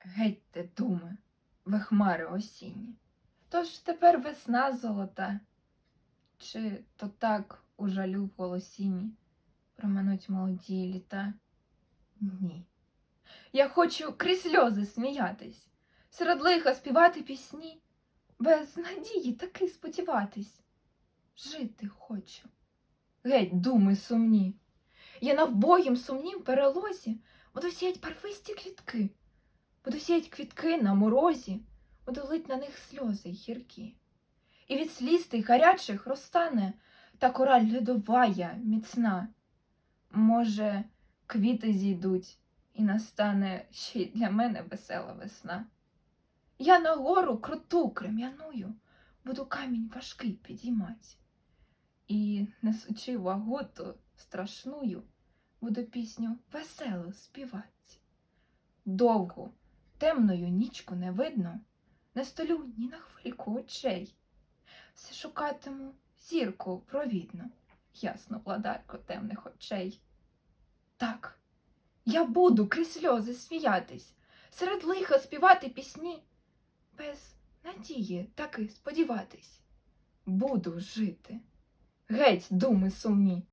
Гетьте, думи, ви хмари осінні. Тож тепер весна золота, чи то так у жалю в голосінні проминуть молоді літа? Ні. Я хочу крізь сльози сміятись, серед лиха співати пісні, без надії таки сподіватись. Жити хочу. Геть, думи сумні. Я на вбогім сумнім перелозі буду сіять барвисті квітки, буду сіять квітки на морозі, буду лить на них сльози гіркі. І від сліз тих гарячих розтане та кораль льодовая, міцна. Може, квіти зійдуть, і настане ще й для мене весела весна. Я на гору круту крем'яную, буду камінь важкий підіймать. І, несучи ваготу страшную, буду пісню веселу співать. Довгу, темною нічку не видно, не столю ні на хвильку очей. Все шукатиму зірку провідну, ясну владарку темних очей. Так, я буду крізь сльози сміятись, серед лиха співати пісні, без надії таки сподіватись. Буду жити. Геть, думи сумні.